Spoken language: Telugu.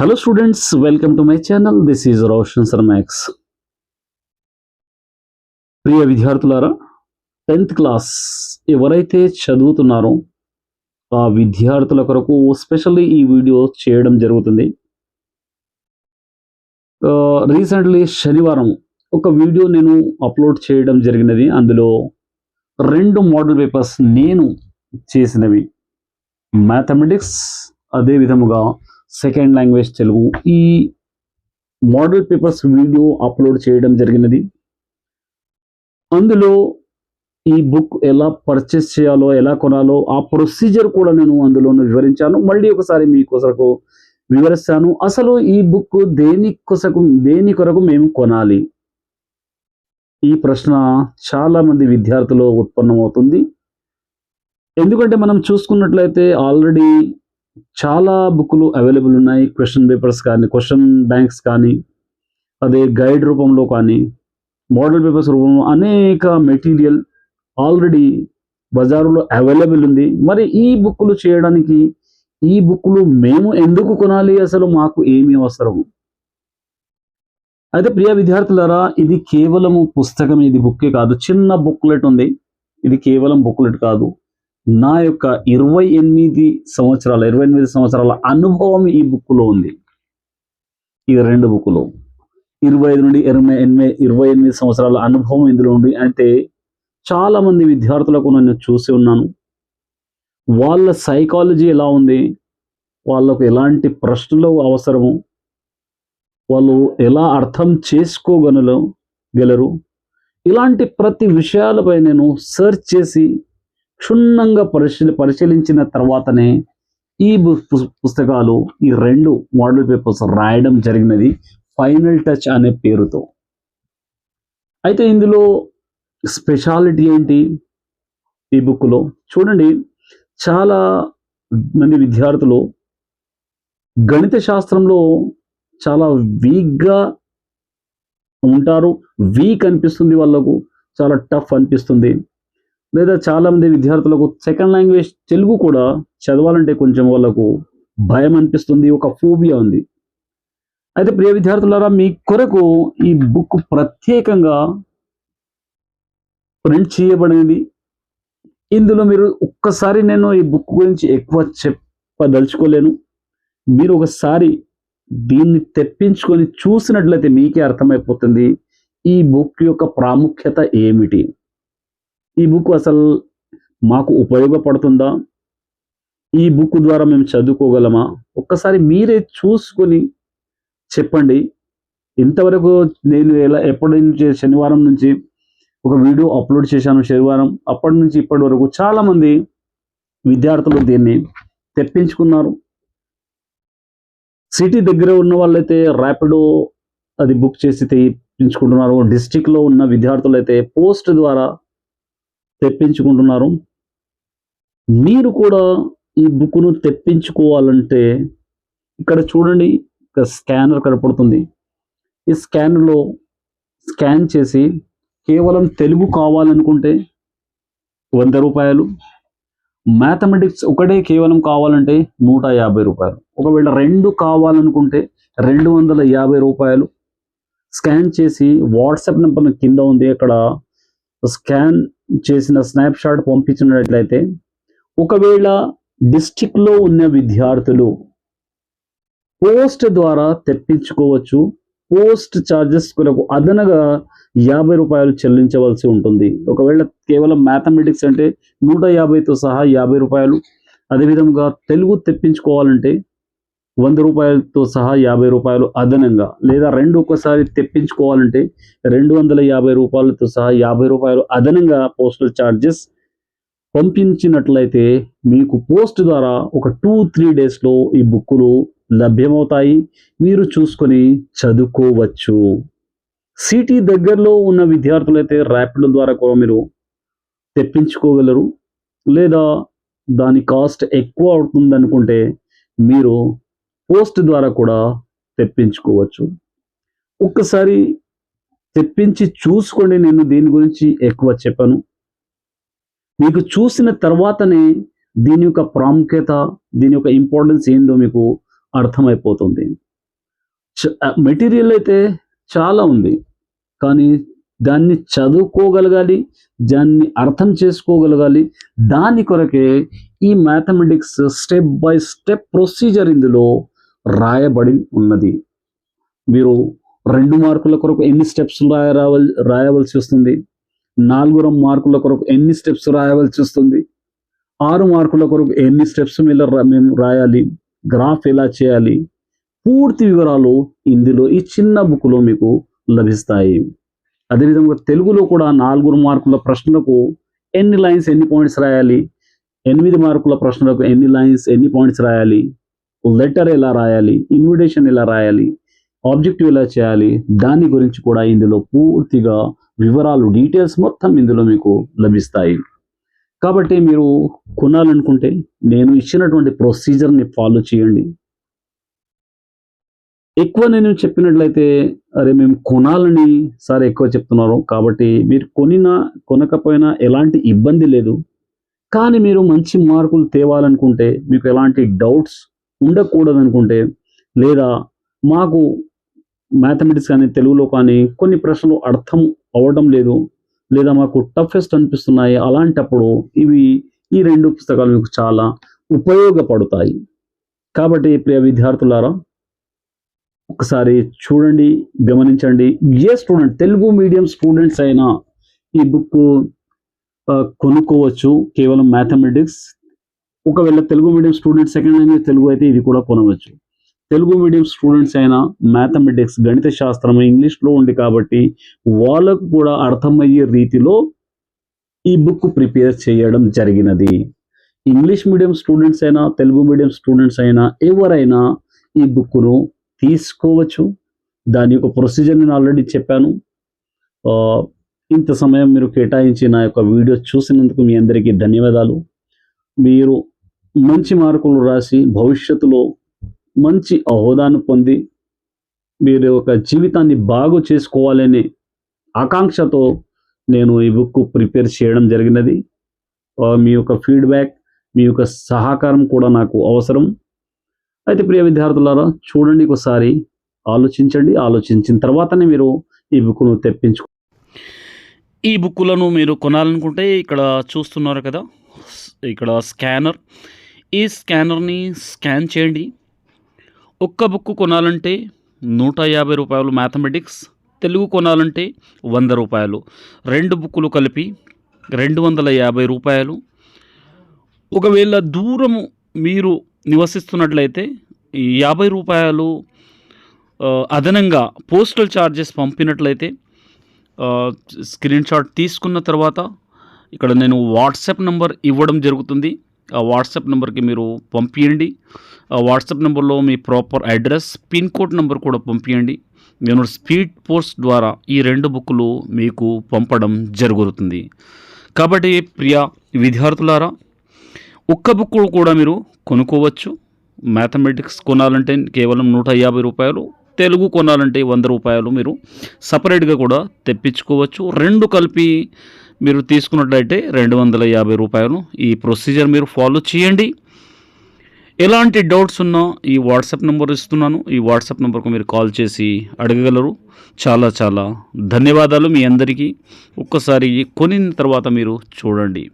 Hello students welcome to my channel this is Roshan శర్మాక్స్ ప్రియ విద్యార్థులారా టెన్త్ క్లాస్ ఎవరైతే చదువుతున్నారో ఆ విద్యార్థుల కొరకు స్పెషల్లీ ఈ వీడియో చేయడం జరుగుతుంది. రీసెంట్లీ శనివారం ఒక వీడియో నేను అప్లోడ్ చేయడం జరిగినది. అందులో రెండు మోడల్ పేపర్స్ నేను చేసినవి. మ్యాథమెటిక్స్ అదే విధముగా సెకండ్ లాంగ్వేజ్ తెలుగు. ఈ మోడల్ పేపర్స్ వీడియో అప్లోడ్ చేయడం జరిగినది. అందులో ఈ బుక్ ఎలా పర్చేస్ చేయాలో ఎలా కొనాలో ఆ ప్రొసీజర్ కూడా నేను అందులో వివరించాను. మళ్ళీ ఒకసారి మీ కొరకు వివరిస్తాను. అసలు ఈ బుక్ దేని కొసకు దేని కొరకు మేము కొనాలి? ఈ ప్రశ్న చాలా మంది విద్యార్థులు ఉత్పన్నమవుతుంది. ఎందుకంటే మనం చూసుకున్నట్లయితే ఆల్రెడీ చాలా బుక్లు అవైలబుల్ ఉన్నాయి. క్వశ్చన్ పేపర్స్ కానీ క్వశ్చన్ బ్యాంక్స్ కానీ అదే గైడ్ రూపంలో కానీ మోడల్ పేపర్స్ రూపంలో అనేక మెటీరియల్ ఆల్రెడీ బజారులో అవైలబుల్ ఉంది. మరి ఈ బుక్లు చేయడానికి ఈ బుక్లు మేము ఎందుకు కొనాలి? అసలు మాకు ఏమి అవసరం. అయితే ప్రియ విద్యార్థులారా ఇది కేవలము పుస్తకం ఇది బుక్కే కాదు. చిన్న బుక్లెట్ ఉంది. ఇది కేవలం బుక్లెట్ కాదు. నా యొక్క ఇరవై ఎనిమిది సంవత్సరాల ఇరవై ఎనిమిది సంవత్సరాల అనుభవం ఈ బుక్లో ఉంది. ఇది రెండు బుక్లో ఇరవై ఐదు నుండి ఇరవై ఎనిమిది ఇరవై ఎనిమిది సంవత్సరాల అనుభవం ఇందులో ఉంది. అంటే చాలామంది విద్యార్థులకు నేను చూసి ఉన్నాను. వాళ్ళ సైకాలజీ ఎలా ఉంది? వాళ్ళకు ఎలాంటి ప్రశ్నలు అవసరము? వాళ్ళు ఎలా అర్థం చేసుకోగలరు? గలరు ఇలాంటి ప్రతి విషయాలపై నేను సెర్చ్ చేసి క్షుణ్ణంగా పరిశీలి పరిశీలించిన తర్వాతనే ఈ పు- పుస్తకాలు ఈ రెండు మోడల్ పేపర్స్ రాయడం జరిగినది. ఫైనల్ టచ్ అనే పేరుతో. అయితే ఇందులో స్పెషాలిటీ ఏంటి? ఈ బుక్లో చూడండి. చాలా మంది విద్యార్థులు గణిత శాస్త్రంలో చాలా వీక్గా ఉంటారు. వీక్ అనిపిస్తుంది వాళ్ళకు. చాలా టఫ్ అనిపిస్తుంది. లేదా చాలామంది విద్యార్థులకు సెకండ్ లాంగ్వేజ్ తెలుగు కూడా చదవాలంటే కొంచెం వాళ్ళకు భయం అనిపిస్తుంది ఒక ఫోబియా ఉంది. అయితే ప్రియ విద్యార్థులారా మీ కొరకు ఈ బుక్ ప్రత్యేకంగా ప్రింట్ చేయబడింది. ఇందులో మీరు ఒక్కసారి నేను ఈ బుక్ గురించి ఎక్కువ చెప్పదలుచుకోలేను. మీరు ఒకసారి దీన్ని తెప్పించుకొని చూసినట్లయితే మీకే అర్థమైపోతుంది ఈ బుక్ యొక్క ప్రాముఖ్యత ఏమిటి? ఈ బుక్ అసలు మాకు ఉపయోగపడుతుందా? ఈ బుక్ ద్వారా మేము చదువుకోగలమా? ఒక్కసారి మీరే చూసుకొని చెప్పండి. ఇంతవరకు నేను ఎలా ఎప్పటి నుంచి శనివారం నుంచి ఒక వీడియో అప్లోడ్ చేశాను శనివారం. అప్పటి నుంచి ఇప్పటి వరకు చాలామంది విద్యార్థులు దీన్ని తెప్పించుకున్నారు. సిటీ దగ్గర ఉన్న వాళ్ళైతే ర్యాపిడో అది బుక్ చేసి తెప్పించుకుంటున్నారు. డిస్టిక్లో ఉన్న విద్యార్థులు అయితే పోస్ట్ ద్వారా తెప్పించుకుంటున్నారు. మీరు కూడా ఈ బుక్ను తెప్పించుకోవాలంటే ఇక్కడ చూడండి ఇక్కడ స్కానర్ కనపడుతుంది. ఈ స్కానర్లో స్కాన్ చేసి కేవలం తెలుగు కావాలనుకుంటే వంద రూపాయలు మ్యాథమెటిక్స్ ఒకటే కేవలం కావాలంటే నూట యాభై రూపాయలు. ఒకవేళ రెండు కావాలనుకుంటే రెండు వందల యాభై రూపాయలు. స్కాన్ చేసి వాట్సాప్ నెంబర్ కింద ఉంది అక్కడ స్కాన్ చేసిన స్నాప్ షాట్ పంపించినట్లయితే ఒకవేళ డిస్టిక్లో ఉన్న విద్యార్థులు పోస్ట్ ద్వారా తెప్పించుకోవచ్చు. పోస్ట్ ఛార్జెస్ కొరకు అదనగా యాభై రూపాయలు చెల్లించవలసి ఉంటుంది. ఒకవేళ కేవలం మ్యాథమెటిక్స్ అంటే నూట యాభైతో సహా యాభై రూపాయలు. అదేవిధంగా తెలుగు తెప్పించుకోవాలంటే వంద రూపాయలతో సహా యాభై రూపాయలు అదనంగా లేదా రెండు ఒక్కసారి తెప్పించుకోవాలంటే రెండు వందల యాభై రూపాయలతో సహా యాభై రూపాయలు అదనంగా పోస్టల్ ఛార్జెస్ పంపించినట్లయితే మీకు పోస్ట్ ద్వారా ఒక టూ త్రీ డేస్లో ఈ బుక్కులు లభ్యమవుతాయి. మీరు చూసుకొని చదువుకోవచ్చు. సిటీ దగ్గరలో ఉన్న విద్యార్థులైతే ర్యాపిడ్ ద్వారా కూడా మీరు తెప్పించుకోగలరు. లేదా దాని కాస్ట్ ఎక్కువ అవుతుంది అనుకుంటే మీరు పోస్ట్ ద్వారా కూడా తెప్పించుకోవచ్చు. ఒక్కసారి తెప్పించి చూసుకోండి నేను దీని గురించి ఎక్కువ చెప్పాను. మీకు చూసిన తర్వాతనే దీని యొక్క ప్రాముఖ్యత దీని యొక్క ఇంపార్టెన్స్ ఏందో మీకు అర్థమైపోతుంది. మెటీరియల్ అయితే చాలా ఉంది కానీ దాన్ని చదువుకోగలగాలి దాన్ని అర్థం చేసుకోగలగాలి. దాని కొరకే ఈ mathematics step by step procedure ఇందులో రాయబడి ఉన్నది. మీరు రెండు మార్కుల కొరకు ఎన్ని స్టెప్స్ రాయ రాయవలసి వస్తుంది? నాలుగు మార్కుల కొరకు ఎన్ని స్టెప్స్ రాయవలసి వస్తుంది? ఆరు మార్కుల కొరకు ఎన్ని స్టెప్స్ మీద మేము రాయాలి? గ్రాఫ్ ఎలా చేయాలి? పూర్తి వివరాలు ఇందులో ఈ చిన్న బుక్లో మీకు లభిస్తాయి. అదేవిధంగా తెలుగులో కూడా నాలుగు మార్కుల ప్రశ్నలకు ఎన్ని లైన్స్ ఎన్ని పాయింట్స్ రాయాలి? ఎనిమిది మార్కుల ప్రశ్నలకు ఎన్ని లైన్స్ ఎన్ని పాయింట్స్ రాయాలి? లెటర్ ఎలా రాయాలి? ఇన్విటేషన్ ఎలా రాయాలి? ఆబ్జెక్టివ్ ఎలా చేయాలి? దాని గురించి కూడా ఇందులో పూర్తిగా వివరాలు డీటెయిల్స్ మొత్తం ఇందులో మీకు లభిస్తాయి. కాబట్టి మీరు కొనాలనుకుంటే నేను ఇచ్చినటువంటి ప్రొసీజర్ని ఫాలో చేయండి. ఎక్కువ నేను చెప్పినట్లయితే అరే మేము కొనాలని సార్ ఎక్కువ చెప్తున్నారు. కాబట్టి మీరు కొనినా కొనకపోయినా ఎలాంటి ఇబ్బంది లేదు. కానీ మీరు మంచి మార్కులు తేవాలనుకుంటే మీకు ఎలాంటి డౌట్స్ ఉండకూడదు అనుకుంటే లేదా మాకు మ్యాథమెటిక్స్ కానీ తెలుగులో కానీ కొన్ని ప్రశ్నలు అర్థం అవ్వడం లేదు లేదా మాకు టఫెస్ట్ అనిపిస్తున్నాయి అలాంటప్పుడు ఇవి ఈ రెండు పుస్తకాలు మీకు చాలా ఉపయోగపడతాయి. కాబట్టి ప్రియ విద్యార్థులారా ఒకసారి చూడండి గమనించండి. ఏ స్టూడెంట్ తెలుగు మీడియం స్టూడెంట్స్ అయినా ఈ బుక్ కొనుక్కోవచ్చు. కేవలం మ్యాథమెటిక్స్ ఒకవేళ Telugu medium students second language Telugu అయితే ఇది కూడా కొనవచ్చు. తెలుగు మీడియం స్టూడెంట్స్ అయినా మ్యాథమెటిక్స్ గణిత శాస్త్రం ఇంగ్లీష్లో ఉంది కాబట్టి వాళ్ళకు కూడా అర్థమయ్యే రీతిలో ఈ బుక్ ప్రిపేర్ చేయడం జరిగినది. ఇంగ్లీష్ మీడియం స్టూడెంట్స్ అయినా తెలుగు మీడియం స్టూడెంట్స్ అయినా ఎవరైనా ఈ బుక్ను తీసుకోవచ్చు. దాని యొక్క ప్రొసీజర్ నేను ఆల్రెడీ చెప్పాను. ఆ, ఇంత సమయం మీరు కేటాయించి నా యొక్క వీడియో చూసినందుకు మీ అందరికీ ధన్యవాదాలు. మీరు మంచి మార్కులు రాసి భవిష్యత్తులో మంచి హోదాను పొంది మీరు ఒక జీవితాన్ని బాగు చేసుకోవాలనే ఆకాంక్షతో నేను ఈ బుక్ ప్రిపేర్ చేయడం జరిగినది. మీ యొక్క ఫీడ్బ్యాక్ మీ యొక్క సహకారం కూడా నాకు అవసరం. అయితే ప్రియ విద్యార్థులారా చూడండి ఒకసారి ఆలోచించండి. ఆలోచించిన తర్వాతనే మీరు ఈ బుక్ను తెప్పించుకో ఈ బుక్కులను మీరు కొనాలనుకుంటే ఇక్కడ చూస్తున్నారు కదా. ఇక్కడ స్కానర్. ఈ స్కానర్ని స్కాన్ చేయండి. ఒక్క బుక్ కొనాలంటే నూట యాభై రూపాయలు మ్యాథమెటిక్స్ తెలుగు కొనాలంటే వంద రూపాయలు. రెండు బుక్కులు కలిపి రెండు వందల యాభై రూపాయలు. ఒకవేళ దూరము మీరు నివసిస్తున్నట్లయితే యాభై రూపాయలు అదనంగా పోస్టల్ ఛార్జెస్ పంపినట్లయితే స్క్రీన్ షాట్ తీసుకున్న తర్వాత ఇక్కడ నేను వాట్సాప్ నెంబర్ ఇవ్వడం జరుగుతుంది. ఆ వాట్సాప్ నెంబర్కి మీరు పంపించండి ఆ వాట్సాప్ నెంబర్లో మీ proper address pin code number కూడా పంపించండి నేను స్పీడ్ పోస్ట్ ద్వారా ఈ రెండు బుక్లు మీకు పంపడం జరుగుతుంది. కాబట్టి ప్రియ విద్యార్థులారా ఒక్క బుక్ కూడా మీరు కొనుక్కోవచ్చు. మ్యాథమెటిక్స్ కొనాలంటే కేవలం నూట యాభై రూపాయలు తెలుగు కొనాలంటే వంద రూపాయలు మీరు సపరేట్గా కూడా తెప్పించుకోవచ్చు. రెండు కలిపి మీరు తీసుకున్నట్లయితే రెండు వందల యాభై రూపాయలు ఈ ప్రొసీజర్ మీరు ఫాలో చేయండి. ఎలాంటి డౌట్స్ ఉన్నా ఈ వాట్సాప్ నెంబర్ ఇస్తున్నాను. ఈ వాట్సాప్ నెంబర్కు మీరు కాల్ చేసి అడగగలరు. చాలా చాలా ధన్యవాదాలు మీ అందరికీ. ఒక్కసారి కొనిన తర్వాత మీరు చూడండి.